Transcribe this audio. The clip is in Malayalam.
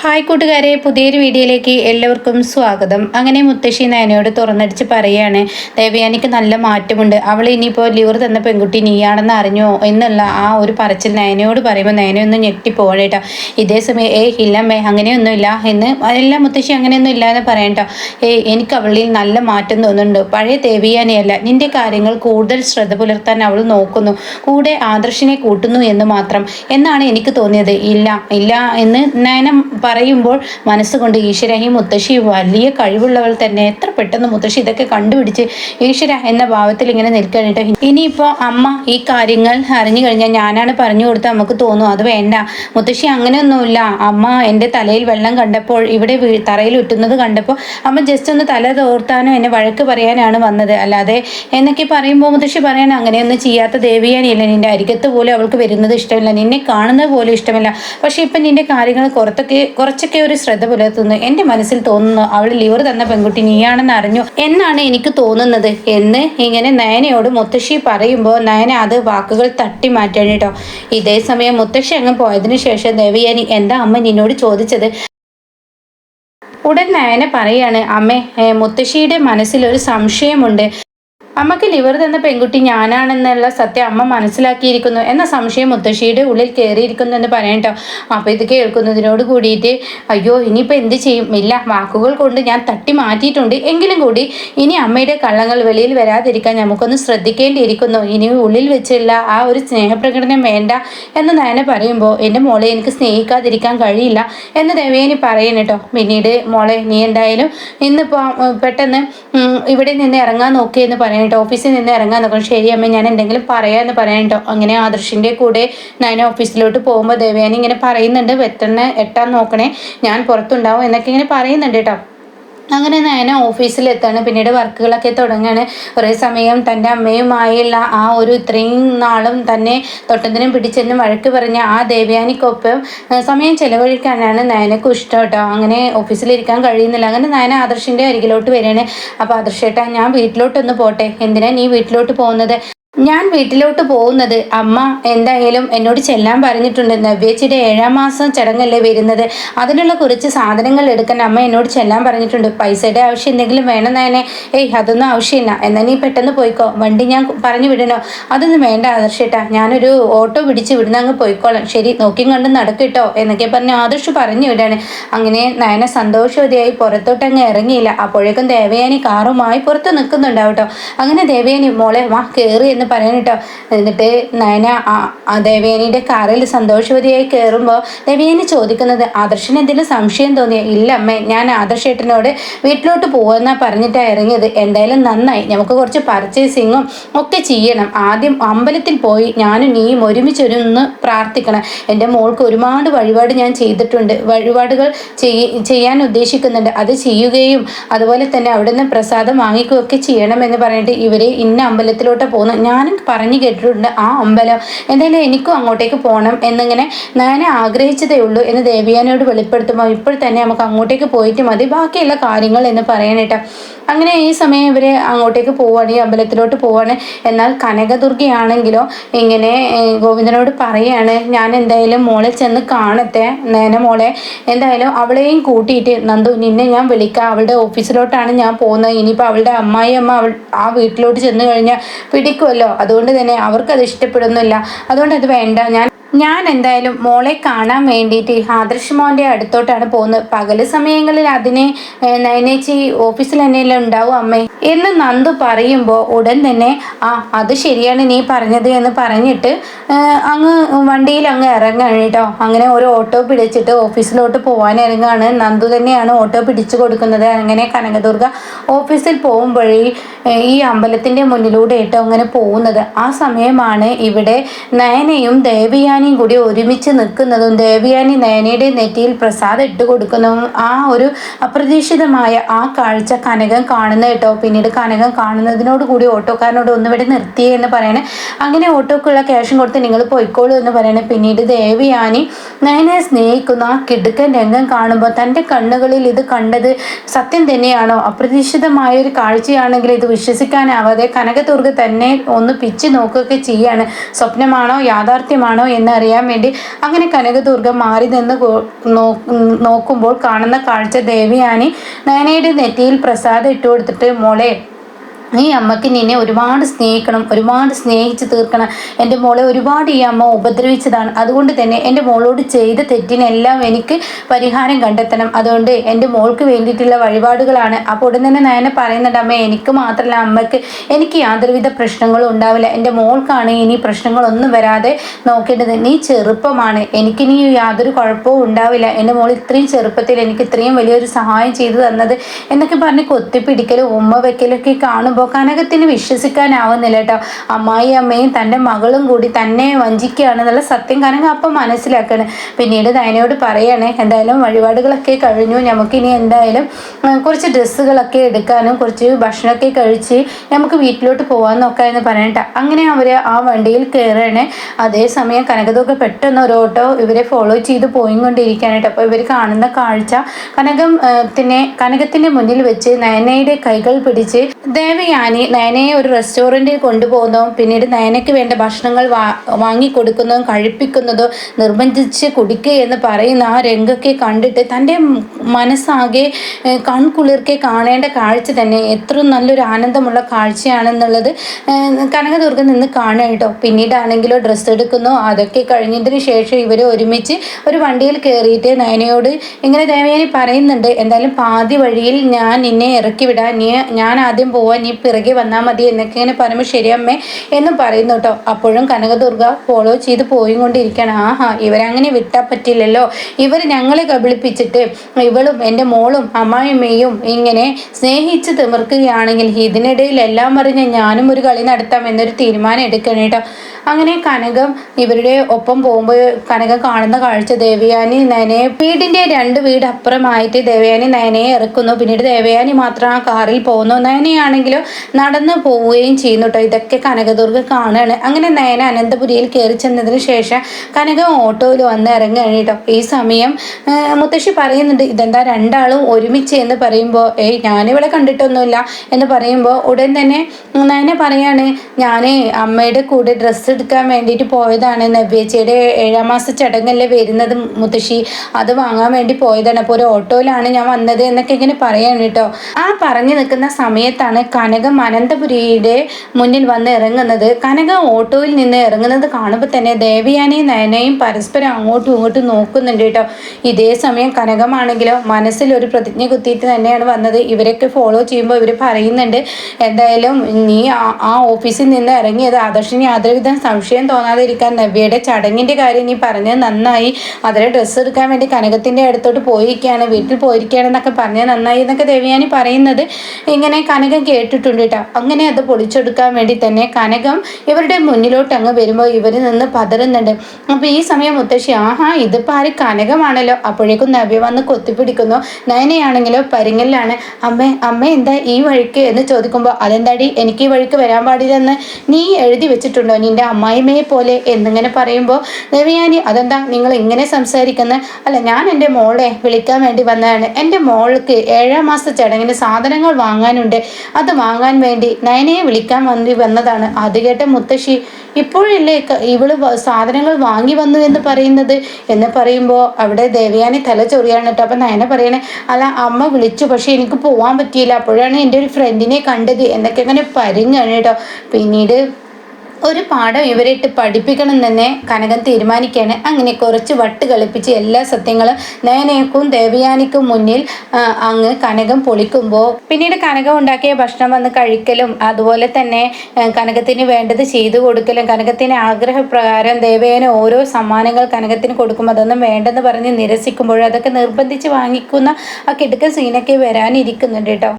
ഹായ് കൂട്ടുകാരെ പുതിയൊരു വീഡിയോയിലേക്ക് എല്ലാവർക്കും സ്വാഗതം. അങ്ങനെ മുത്തശ്ശി നയനയോട് തുറന്നടിച്ച് പറയാണ് ദേവയാനിക്ക് നല്ല മാറ്റമുണ്ട്. അവൾ ഇനിയിപ്പോൾ ലിവർ തന്ന പെൺകുട്ടി നീയാണെന്ന് അറിഞ്ഞോ? എന്നുള്ള ആ ഒരു പറച്ചിൽ നയനയോട് പറയുമ്പോൾ നയനയൊന്ന് ഞെട്ടിപ്പോകണേട്ടോ ഇതേ സമയം ഏ ഇല്ലമ്മേ അങ്ങനെയൊന്നുമില്ല എന്ന് എല്ലാം മുത്തശ്ശി അങ്ങനെയൊന്നും ഇല്ല എന്ന് പറയണ്ടോ ഏ എനിക്ക് അവളിൽ നല്ല മാറ്റം തോന്നുന്നുണ്ട്. പഴയ ദേവിയാനിയല്ല. നിന്റെ കാര്യങ്ങൾ കൂടുതൽ ശ്രദ്ധ പുലർത്താൻ അവൾ നോക്കുന്നു. കൂടെ ആദർശിനെ കൂട്ടുന്നു എന്ന് മാത്രം. എന്നാണ് എനിക്ക് തോന്നിയത്. ഇല്ല ഇല്ല എന്ന് നയനം പറയുമ്പോൾ മനസ്സുകൊണ്ട് ഈശ്വരഹി മുത്തശ്ശി വലിയ കഴിവുള്ളവൾ തന്നെ. എത്ര പെട്ടെന്ന് മുത്തശ്ശി ഇതൊക്കെ കണ്ടുപിടിച്ച് ഈശ്വര എന്ന ഭാവത്തിൽ ഇങ്ങനെ നിൽക്കണിട്ട് ഇനിയിപ്പോൾ അമ്മ ഈ കാര്യങ്ങൾ അറിഞ്ഞു കഴിഞ്ഞാൽ ഞാനാണ് പറഞ്ഞു കൊടുത്ത് നമുക്ക് തോന്നും അത് വേണ്ട. മുത്തശ്ശി അങ്ങനെയൊന്നുമില്ല. അമ്മ എന്റെ തലയിൽ വെള്ളം കണ്ടപ്പോൾ ഇവിടെ തറയിൽ ഉറ്റുന്നത് കണ്ടപ്പോൾ അമ്മ ജസ്റ്റ് ഒന്ന് തല തോർത്താനും എന്നെ വഴക്ക് പറയാനാണ് വന്നത്. അല്ലാതെ എന്നൊക്കെ പറയുമ്പോൾ മുത്തശ്ശി പറയാൻ അങ്ങനെയൊന്നും ചെയ്യാത്ത ദേവിയാനില്ല നിന്റെ അരികത്ത് പോലും അവൾക്ക് വരുന്നത് ഇഷ്ടമില്ല. നിന്നെ കാണുന്നത് പോലും ഇഷ്ടമില്ല. പക്ഷേ ഇപ്പം നിന്റെ കാര്യങ്ങൾ കുറത്തൊക്കെ കുറച്ചൊക്കെ ഒരു ശ്രദ്ധ പുലർത്തുന്നു. എന്റെ മനസ്സിൽ തോന്നുന്നു അവൾ ലിവർ തന്ന പെൺകുട്ടി നീയാണെന്ന് അറിഞ്ഞു. എന്നാണ് എനിക്ക് തോന്നുന്നത്. എന്ന് ഇങ്ങനെ നയനയോട് മുത്തശ്ശി പറയുമ്പോൾ നയന അത് വാക്കുകൾ തട്ടി മാറ്റാൻ കേട്ടോ. ഇതേ സമയം മുത്തശ്ശി അങ്ങ് പോയതിനു ശേഷം ദേവിയാനി എന്താ അമ്മ നിന്നോട് ചോദിച്ചത്? ഉടൻ നയന പറയാണ് അമ്മേ മുത്തശ്ശിയുടെ മനസ്സിൽ ഒരു സംശയമുണ്ട്. അമ്മയ്ക്ക് ലിവർ തന്ന പെൺകുട്ടി ഞാനാണെന്നുള്ള സത്യം അമ്മ മനസ്സിലാക്കിയിരിക്കുന്നു എന്ന സംശയം മുത്തശ്ശിയുടെ ഉള്ളിൽ കയറിയിരിക്കുന്നു എന്ന് പറയട്ടോ അപ്പോൾ ഇത് കേൾക്കുന്നതിനോട് കൂടിയിട്ട് അയ്യോ ഇനിയിപ്പോൾ എന്ത് ചെയ്യും? ഇല്ല വാക്കുകൾ കൊണ്ട് ഞാൻ തട്ടി മാറ്റിയിട്ടുണ്ട്. എങ്കിലും കൂടി ഇനി അമ്മയുടെ കള്ളങ്ങൾ വെളിയിൽ വരാതിരിക്കാൻ നമുക്കൊന്ന് ശ്രദ്ധിക്കേണ്ടിയിരിക്കുന്നു. ഇനി ഉള്ളിൽ വെച്ചുള്ള ആ ഒരു സ്നേഹപ്രകടനം വേണ്ട എന്ന് നയന പറയുമ്പോൾ എന്റെ മോളെ എനിക്ക് സ്നേഹിക്കാതിരിക്കാൻ കഴിയില്ല എന്ന് ദേവേനി പറയുന്നു കേട്ടോ പിന്നീട് മോളെ നീ എന്തായാലും ഇന്നിപ്പോൾ പെട്ടെന്ന് ഇവിടെ നിന്ന് ഇറങ്ങാൻ നോക്കിയെന്ന് പറയാൻ കേട്ടോ ഓഫീസിൽ നിന്ന് ഇറങ്ങാൻ നോക്കണം. ശരി അമ്മ ഞാൻ എന്തെങ്കിലും പറയാമെന്ന് പറയാൻ കേട്ടോ അങ്ങനെ ആദർശിന്റെ കൂടെ ഞാൻ ഓഫീസിലോട്ട് പോകുമ്പോൾ ദേവയാനി ഇങ്ങനെ പറയുന്നുണ്ട്. വെത്തണ്ണ എട്ടാൻ നോക്കണേ ഞാൻ പുറത്തുണ്ടാവും എന്നൊക്കെ ഇങ്ങനെ പറയുന്നുണ്ട് കേട്ടോ. അങ്ങനെ നയന ഓഫീസിലെത്താണ്. പിന്നീട് വർക്കുകളൊക്കെ തുടങ്ങുകയാണ് കുറേ സമയം തന്റെ അമ്മയുമായുള്ള ആ ഒരു ഇത്രയും നാളും തന്നെ തൊട്ടതിനും പിടിച്ചതിനും വഴക്ക് പറഞ്ഞ ആ ദേവയാനിക്കൊപ്പം സമയം ചെലവഴിക്കാനാണ് നയനക്കും ഇഷ്ടം കേട്ടോ. അങ്ങനെ ഓഫീസിലിരിക്കാൻ കഴിയുന്നില്ല. അങ്ങനെ നയന ആദർശിന്റെ അരികിലോട്ട് വരികയാണ്. അപ്പോൾ ആദർശേട്ടാ ഞാൻ വീട്ടിലോട്ടൊന്ന് പോട്ടെ. എന്തിനാ നീ വീട്ടിലോട്ട് പോകുന്നത്? ഞാൻ വീട്ടിലോട്ട് പോകുന്നത് അമ്മ എന്തായാലും എന്നോട് ചെല്ലാൻ പറഞ്ഞിട്ടുണ്ട്. നവ്യച്ചിയുടെ ഏഴാം മാസം ചടങ്ങല്ലേ വരുന്നത്. അതിനുള്ള കുറച്ച് സാധനങ്ങൾ എടുക്കാൻ അമ്മ എന്നോട് ചെല്ലാൻ പറഞ്ഞിട്ടുണ്ട്. പൈസയുടെ ആവശ്യം എന്തെങ്കിലും വേണം തന്നെ ഏയ് അതൊന്നും ആവശ്യമില്ല. എന്നാൽ നീ പെട്ടെന്ന് പോയിക്കോ. വണ്ടി ഞാൻ പറഞ്ഞു വിടണോ? അതൊന്നും വേണ്ട ആദർശേട്ടാ. ഞാനൊരു ഓട്ടോ പിടിച്ച് ഇവിടുന്ന് അങ്ങ് പോയിക്കോളാം. ശരി നോക്കിയും കണ്ട് നടക്കിട്ടോ എന്നൊക്കെ പറഞ്ഞ് ആദർശ് പറഞ്ഞു വിടാണ്. അങ്ങനെ നയന സന്തോഷവതിയായി പുറത്തോട്ട് അങ്ങ് ഇറങ്ങിയില്ല. അപ്പോഴേക്കും ദേവയാനി കാറുമായി പുറത്ത് നിൽക്കുന്നുണ്ടാവട്ടോ അങ്ങനെ ദേവയാനി മോളെ വാ കയറി എന്ന് പറയാൻ കേട്ടോ എന്നിട്ട് നയന ആ കാറിൽ സന്തോഷവതിയായി കയറുമ്പോൾ ദേവേനി ചോദിക്കുന്നത് ആദർശന് എന്തെങ്കിലും സംശയം തോന്നിയോ? ഇല്ല അമ്മേ ഞാൻ ആദർശേട്ടനോട് വീട്ടിലോട്ട് പോകുമെന്നാ പറഞ്ഞിട്ടാണ് ഇറങ്ങിയത്. എന്തായാലും നന്നായി. നമുക്ക് കുറച്ച് പർച്ചേസിങ്ങും ഒക്കെ ചെയ്യണം. ആദ്യം അമ്പലത്തിൽ പോയി ഞാനും നീയും ഒരുമിച്ചൊരുന്ന് പ്രാർത്ഥിക്കണം. എന്റെ മോൾക്ക് ഒരുപാട് വഴിപാട് ഞാൻ ചെയ്തിട്ടുണ്ട്. വഴിപാടുകൾ ചെയ്യ- ചെയ്യാൻ ഉദ്ദേശിക്കുന്നുണ്ട്. അത് ചെയ്യുകയും അതുപോലെ തന്നെ അവിടുന്ന് പ്രസാദം വാങ്ങിക്കുകയൊക്കെ ചെയ്യണമെന്ന് പറഞ്ഞിട്ട് ഇവരെ ഇന്ന അമ്പലത്തിലോട്ട് പോകുന്നു ഞാനും പറഞ്ഞു കേട്ടിട്ടുണ്ട് ആ അമ്പലം. എന്തായാലും എനിക്കും അങ്ങോട്ടേക്ക് പോകണം എന്നിങ്ങനെ ഞാൻ ആഗ്രഹിച്ചതേ ഉള്ളൂ എന്ന് ദേവിയാനോട് വെളിപ്പെടുത്തുമ്പോൾ ഇപ്പോൾ തന്നെ നമുക്ക് അങ്ങോട്ടേക്ക് പോയിട്ട് മതി. ബാക്കിയുള്ള കാര്യങ്ങൾ എന്ന് പറയാനായിട്ട് അങ്ങനെ ഈ സമയം ഇവർ അങ്ങോട്ടേക്ക് പോവുകയാണ് ഈ അമ്പലത്തിലോട്ട് പോവുകയാണ് എന്നാൽ കനകദുർഗയാണെങ്കിലോ ഇങ്ങനെ ഗോവിന്ദനോട് പറയാണ് ഞാൻ എന്തായാലും മോളെ ചെന്ന് കാണത്തെ നേനെ മോളെ. എന്തായാലും അവളെയും കൂട്ടിയിട്ട് നന്ദു നിന്നെ ഞാൻ വിളിക്കാം. അവളുടെ ഓഫീസിലോട്ടാണ് ഞാൻ പോകുന്നത്. ഇനിയിപ്പോൾ അവളുടെ അമ്മായി അമ്മ അവൾ ആ വീട്ടിലോട്ട് ചെന്ന് കഴിഞ്ഞാൽ പിടിക്കുമല്ലോ അതുകൊണ്ട് തന്നെ അവർക്കത് ഇഷ്ടപ്പെടുന്നില്ല. അതുകൊണ്ട് അത് വേണ്ട. ഞാൻ ഞാൻ എന്തായാലും മോളെ കാണാൻ വേണ്ടിയിട്ട് ആദർശ് മോന്റെ അടുത്തോട്ടാണ് പോകുന്നത്. പകൽ സമയങ്ങളിൽ അതിനെ നയനേച്ചി ഓഫീസിൽ തന്നെയല്ലേ ഉണ്ടാവും അമ്മേ? എന്ന് നന്ദു പറയുമ്പോൾ ഉടൻ തന്നെ ആ അത് ശരിയാണ് നീ പറഞ്ഞത് എന്ന് പറഞ്ഞിട്ട് അങ്ങ് വണ്ടിയിൽ അങ്ങ് ഇറങ്ങാണ് കേട്ടോ. അങ്ങനെ ഒരു ഓട്ടോ പിടിച്ചിട്ട് ഓഫീസിലോട്ട് പോകാൻ ഇറങ്ങുകയാണ് നന്ദു തന്നെയാണ് ഓട്ടോ പിടിച്ചു കൊടുക്കുന്നത്. അങ്ങനെ കനകദുർഗ ഓഫീസിൽ പോകുമ്പോഴേ ഈ അമ്പലത്തിന്റെ മുന്നിലൂടെ ഇട്ടോ അങ്ങനെ പോകുന്നത്. ആ സമയമാണ് ഇവിടെ നയനയും ദേവിയാനിയും കൂടി ഒരുമിച്ച് നിൽക്കുന്നതും ദേവയാനി നയനയുടെ നെറ്റിയിൽ പ്രസാദം ഇട്ട് കൊടുക്കുന്നതും ആ ഒരു അപ്രതീക്ഷിതമായ ആ കാഴ്ച കനകം കാണുന്ന കേട്ടോ. പിന്നീട് കനകം കാണുന്നതിനോട് കൂടി ഓട്ടോക്കാരനോട് ഒന്നിവിടെ നിർത്തിയേ എന്ന് പറയണേ. അങ്ങനെ ഓട്ടോക്കുള്ള ക്യാഷും കൊടുത്ത് നിങ്ങൾ പോയിക്കോളൂ എന്ന് പറയണേ. പിന്നീട് ദേവിയാനി നയനെ സ്നേഹിക്കുന്ന ആ കിടുക്കൻ രംഗം കാണുമ്പോൾ തന്റെ കണ്ണുകളിൽ ഇത് കണ്ടത് സത്യം തന്നെയാണോ? അപ്രതീക്ഷിതമായ ഒരു കാഴ്ചയാണെങ്കിൽ ഇത് വിശ്വസിക്കാനാവാതെ കനകദുർഗ തന്നെ ഒന്ന് പിച്ച് നോക്കുകയൊക്കെ ചെയ്യാണ്. സ്വപ്നമാണോ? യാഥാർത്ഥ്യമാണോ? എന്ന് എന്നറിയാൻ വേണ്ടി അങ്ങനെ കനകദുർഗ മാറി നിന്ന് നോക്കുമ്പോൾ കാണുന്ന കാഴ്ച ദേവിയാനി നയനയുടെ നെറ്റിയിൽ പ്രസാദം ഇട്ടുകൊടുത്തിട്ട് മോളെ ഈ അമ്മയ്ക്ക് നിന്നെ ഒരുപാട് സ്നേഹിക്കണം ഒരുപാട് സ്നേഹിച്ച് തീർക്കണം. എന്റെ മോളെ ഒരുപാട് ഈ അമ്മ ഉപദ്രവിച്ചതാണ്. അതുകൊണ്ട് തന്നെ എന്റെ മോളോട് ചെയ്ത തെറ്റിനെല്ലാം എനിക്ക് പരിഹാരം കണ്ടെത്തണം. അതുകൊണ്ട് എന്റെ മോൾക്ക് വേണ്ടിയിട്ടുള്ള വഴിപാടുകളാണ്. അപ്പോൾ ഉടൻ തന്നെ നയന പറയുന്നുണ്ട് അമ്മ എനിക്ക് മാത്രമല്ല അമ്മയ്ക്ക് എനിക്ക് യാതൊരുവിധ പ്രശ്നങ്ങളും ഉണ്ടാവില്ല. എന്റെ മോൾക്കാണ് ഇനി പ്രശ്നങ്ങളൊന്നും വരാതെ നോക്കേണ്ടത്. നീ ചെറുപ്പമാണ്. എനിക്കിനി യാതൊരു കുഴപ്പവും ഉണ്ടാവില്ല. എന്റെ മോൾ ഇത്രയും ചെറുപ്പത്തിൽ എനിക്ക് ഇത്രയും വലിയൊരു സഹായം ചെയ്തു തന്നത് എന്നൊക്കെ പറഞ്ഞ് കൊത്തിപ്പിടിക്കലും ഉമ്മ വെക്കലൊക്കെ കാണുമ്പോൾ പറയുമ്പോൾ കനകത്തിന് വിശ്വസിക്കാനാവുന്നില്ല കേട്ടോ അമ്മായി അമ്മയും തന്റെ മകളും കൂടി തന്നെ വഞ്ചിക്കുകയാണ് എന്നുള്ള സത്യം കനക അപ്പം മനസ്സിലാക്കണം. പിന്നീട് ദയനയോട് പറയണേ എന്തായാലും വഴിപാടുകളൊക്കെ കഴിഞ്ഞു. നമുക്കിനി എന്തായാലും കുറച്ച് ഡ്രസ്സുകളൊക്കെ എടുക്കാനും കുറച്ച് ഭക്ഷണമൊക്കെ കഴിച്ച് നമുക്ക് വീട്ടിലോട്ട് പോകാൻ നോക്കാമെന്ന് പറയണ്ട അങ്ങനെ അവർ ആ വണ്ടിയിൽ കയറണേ അതേസമയം കനകതൊക്കെ പെട്ടെന്ന് ഒരു ഓട്ടോ ഇവരെ ഫോളോ ചെയ്ത് പോയിക്കൊണ്ടിരിക്കാനായിട്ട് അപ്പോൾ ഇവർ കാണുന്ന കാഴ്ച കനകം പിന്നെ കനകത്തിന്റെ മുന്നിൽ വെച്ച് നയനയുടെ കൈകൾ പിടിച്ച് ദേവി ഞാനി നയനയെ ഒരു റെസ്റ്റോറന്റിൽ കൊണ്ടുപോകുന്നതും പിന്നീട് നയനയ്ക്ക് വേണ്ട ഭക്ഷണങ്ങൾ വാ വാങ്ങിക്കൊടുക്കുന്നതും കഴിപ്പിക്കുന്നതും നിർബന്ധിച്ച് കുടിക്കുക എന്ന് പറയുന്ന ആ രംഗൊക്കെ കണ്ടിട്ട് തന്റെ മനസ്സാകെ കൺകുളിർക്കെ കാണേണ്ട കാഴ്ച തന്നെ എത്ര നല്ലൊരു ആനന്ദമുള്ള കാഴ്ചയാണെന്നുള്ളത് കനകദുർഗ നിന്ന് കാണുക കേട്ടോ. പിന്നീടാണെങ്കിലോ ഡ്രസ്സ് എടുക്കുന്നു അതൊക്കെ കഴിഞ്ഞതിന് ശേഷം ഇവർ ഒരുമിച്ച് ഒരു വണ്ടിയിൽ കയറിയിട്ട് നയനയോട് ഇങ്ങനെ ദേവയാനി പറയുന്നുണ്ട് എന്തായാലും പാതി വഴിയിൽ ഞാൻ നിന്നെ ഇറക്കി വിടാൻ നീ ഞാൻ ആദ്യം പോവാൻ നീ പിറകെ വന്നാൽ മതി എന്നൊക്കെ ഇങ്ങനെ പറയുമ്പോൾ ശരിയമ്മേ എന്നും പറയുന്നു കേട്ടോ. അപ്പോഴും കനകദുർഗ ഫോളോ ചെയ്ത് പോയിക്കൊണ്ടിരിക്കുകയാണ്. ആഹാ ഇവരങ്ങനെ വിട്ടാൽ പറ്റില്ലല്ലോ. ഇവർ ഞങ്ങളെ കബളിപ്പിച്ചിട്ട് ഇവളും എന്റെ മോളും അമ്മായിമ്മയും ഇങ്ങനെ സ്നേഹിച്ച് തിമിർക്കുകയാണെങ്കിൽ ഇതിനിടയിൽ എല്ലാം പറഞ്ഞ് ഞാനും ഒരു കളി നടത്താം എന്നൊരു തീരുമാനം എടുക്കണം കേട്ടോ. അങ്ങനെ കനകം ഇവരുടെ ഒപ്പം പോകുമ്പോൾ കനകം കാണുന്ന കാഴ്ച ദേവയാനി നയനയെ വീടിന്റെ രണ്ട് വീട് അപ്പുറമായിട്ട് ദേവയാനി നയനയെ ഇറക്കുന്നു. പിന്നീട് ദേവയാനി മാത്രം ആ കാറിൽ പോകുന്നു. നയനയാണെങ്കിലും നടന്നു പോവുകയും ചെയ്യുന്നു കേട്ടോ ഇതൊക്കെ കനകദുർഗ കാണുകയാണ് അങ്ങനെ നയന അനന്തപുരിയിൽ കയറി ചെന്നതിന് ശേഷം കനകം ഓട്ടോയിൽ വന്ന് ഇറങ്ങുകയാണ് കേട്ടോ ഈ സമയം മുത്തശ്ശി പറയുന്നുണ്ട് ഇതെന്താ രണ്ടാളും ഒരുമിച്ച് എന്ന് പറയുമ്പോൾ ഏയ് ഞാനിവിടെ കണ്ടിട്ടൊന്നുമില്ല എന്ന് പറയുമ്പോൾ ഉടൻ തന്നെ നയന പറയാണ് ഞാൻ അമ്മയുടെ കൂടെ ഡ്രസ്സ് എടുക്കാൻ വേണ്ടിയിട്ട് പോയതാണ്. നവ്യച്ചയുടെ ഏഴാം മാസ ചടങ്ങല്ലേ വരുന്നത് മുത്തശ്ശി. അത് വാങ്ങാൻ വേണ്ടി പോയതാണ്. അപ്പോൾ ഒരു ഓട്ടോയിലാണ് ഞാൻ വന്നത് എന്നൊക്കെ ഇങ്ങനെ പറയാണ് കേട്ടോ. ആ പറഞ്ഞു നിൽക്കുന്ന സമയത്താണ് കനകം അനന്തപുരിയുടെ മുന്നിൽ വന്ന് ഇറങ്ങുന്നത്. കനകം ഓട്ടോയിൽ നിന്ന് ഇറങ്ങുന്നത് കാണുമ്പോൾ തന്നെ ദേവിയാനെയും നയനയും പരസ്പരം അങ്ങോട്ടും ഇങ്ങോട്ടും നോക്കുന്നുണ്ട് കേട്ടോ. ഇതേ സമയം കനകമാണെങ്കിലോ മനസ്സിൽ ഒരു പ്രതിജ്ഞ കുത്തിയിട്ട് തന്നെയാണ് വന്നത്. ഇവരൊക്കെ ഫോളോ ചെയ്യുമ്പോൾ ഇവർ പറയുന്നുണ്ട് എന്തായാലും നീ ആ ഓഫീസിൽ നിന്ന് ഇറങ്ങിയത് ആദർശിനി യാതൊരുവിധ സംശയം തോന്നാതിരിക്കാൻ നവ്യയുടെ ചടങ്ങിന്റെ കാര്യം നീ പറഞ്ഞത് നന്നായി അതിലെ ഡ്രസ്സ് എടുക്കാൻ വേണ്ടി കനകത്തിന്റെ അടുത്തോട്ട് പോയിരിക്കുകയാണ് വീട്ടിൽ പോയിരിക്കുകയാണെന്നൊക്കെ പറഞ്ഞത് നന്നായി എന്നൊക്കെ ദേവിയാനി പറയുന്നത് ഇങ്ങനെ കനകം കേട്ടിട്ടുണ്ട് കേട്ടോ അങ്ങനെ അത് പൊളിച്ചെടുക്കാൻ വേണ്ടി തന്നെ കനകം ഇവരുടെ മുന്നിലോട്ട് അങ്ങ് വരുമ്പോൾ ഇവർ നിന്ന് പതറുന്നുണ്ട്. അപ്പോൾ ഈ സമയം മുത്തശ്ശി ആഹാ ഇതിപ്പോൾ ആര് കനകമാണല്ലോ? അപ്പോഴേക്കും നവ്യ വന്ന് കൊത്തിപ്പിടിക്കുന്നു. നയനയാണെങ്കിലോ? പരിങ്ങലിലാണ്. അമ്മ അമ്മ എന്താ ഈ വഴിക്ക്? എന്ന് ചോദിക്കുമ്പോൾ അതെന്താടി? എനിക്ക് ഈ വഴിക്ക് വരാൻ പാടില്ലെന്ന് നീ എഴുതി വെച്ചിട്ടുണ്ടോ? നിന്റെ അമ്മായിമ്മയെ പോലെ എന്നിങ്ങനെ പറയുമ്പോൾ ദേവയാനി അതെന്താ? നിങ്ങൾ ഇങ്ങനെ സംസാരിക്കുന്നത് അല്ല ഞാൻ എന്റെ മോളെ വിളിക്കാൻ വേണ്ടി വന്നതാണ്. എന്റെ മോൾക്ക് ഏഴാം മാസ ചടങ്ങിന് സാധനങ്ങൾ വാങ്ങാനുണ്ട്. അത് വാങ്ങാൻ വേണ്ടി നയനയെ വിളിക്കാൻ വേണ്ടി വന്നതാണ്. അത് കേട്ട മുത്തശ്ശി ഇപ്പോഴല്ലേ ഇവൾ സാധനങ്ങൾ വാങ്ങി വന്നു എന്ന് പറയുന്നത്? എന്ന് പറയുമ്പോൾ അവിടെ ദേവയാനി തല ചൊറിയാണ് കേട്ടോ. അപ്പം നയന പറയണേ അല്ല അമ്മ വിളിച്ചു പക്ഷേ എനിക്ക് പോകാൻ പറ്റിയില്ല. അപ്പോഴാണ് എന്റെ ഒരു ഫ്രണ്ടിനെ കണ്ടത്. എന്നൊക്കെ അങ്ങനെ പരിങ്ങാണ് കേട്ടോ. പിന്നീട് ഒരു പാഠം ഇവരിട്ട് പഠിപ്പിക്കണം തന്നെ കനകൻ തീരുമാനിക്കുകയാണ് അങ്ങനെ കുറച്ച് വട്ട് കളിപ്പിച്ച് എല്ലാ സത്യങ്ങളും നയനയ്ക്കും ദേവയാനിക്കും മുന്നിൽ അങ്ങ് കനകം പൊളിക്കുമ്പോൾ പിന്നീട് കനകം ഉണ്ടാക്കിയ ഭക്ഷണം വന്ന് കഴിക്കലും അതുപോലെ തന്നെ കനകത്തിന് വേണ്ടത് ചെയ്തു കൊടുക്കലും കനകത്തിന് ആഗ്രഹപ്രകാരം ദേവയാന ഓരോ സമ്മാനങ്ങൾ കനകത്തിന് കൊടുക്കും അതൊന്നും വേണ്ടെന്ന് പറഞ്ഞ് നിരസിക്കുമ്പോഴും അതൊക്കെ നിർബന്ധിച്ച് വാങ്ങിക്കുന്ന ആ കിടുക്കൻ സീനൊക്കെ വരാനിരിക്കുന്നുണ്ട് കേട്ടോ.